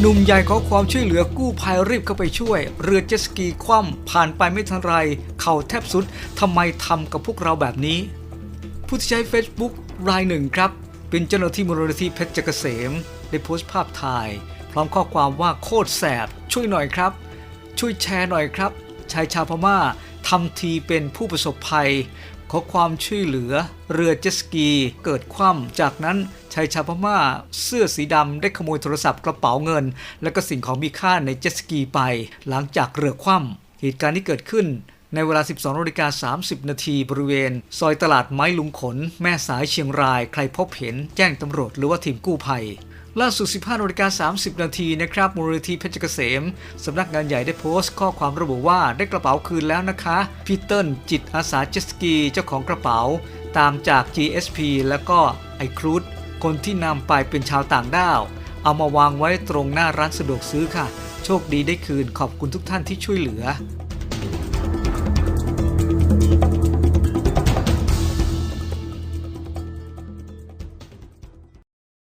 หนุ่มใหญ่ขอความช่วยเหลือกู้ภัยรีบเข้าไปช่วย เรือเจ็ตสกีคว่ำผ่านไปไม่ทันไร เข่าแทบสุดทำไมทำกับพวกเราแบบนี้ ผู้ที่ใช้ Facebook รายหนึ่งครับ เป็นเจ้าหน้าที่มูลนิธิเพชรเกษม ได้โพสต์ภาพถ่าย พร้อมข้อความว่าโคตรแสบ ช่วยหน่อยครับ ช่วยแชร์หน่อยครับ ชายชาวพม่าทำทีเป็นผู้ประสบภัย ขอความช่วยเหลือ เรือเจสกีเกิดคว่ำจากนั้นชายชาวพม่าเสื้อสีดำได้ขโมยโทรศัพท์กระเป๋าเงิน และก็สิ่งของมีค่าในเจสกีไป หลังจากเรือคว่ำเหตุการณ์ที่เกิดขึ้นในเวลา 12นาฬิกา30 นาทีบริเวณ ซอยตลาดไม้ลุงขน แม่สายเชียงราย ใครพบเห็นแจ้งตำรวจหรือว่าทีมกู้ภัย ล่าสุด 15นาฬิกา30 นาทีนะครับมูลนิธิเพชรเกษมสำนักงานใหญ่ได้โพสต์ข้อความระบุว่าได้กระเป๋าคืนแล้วนะคะพีเติ้ลจิตอาสาเจสกีเจ้าของกระเป๋า ตามจาก GSP แล้วก็ไอครูดคนที่นำไปเป็นชาวต่างด้าว เอามาวางไว้ตรงหน้าร้านสะดวกซื้อค่ะ โชคดีได้คืนขอบคุณทุกท่านที่ช่วยเหลือ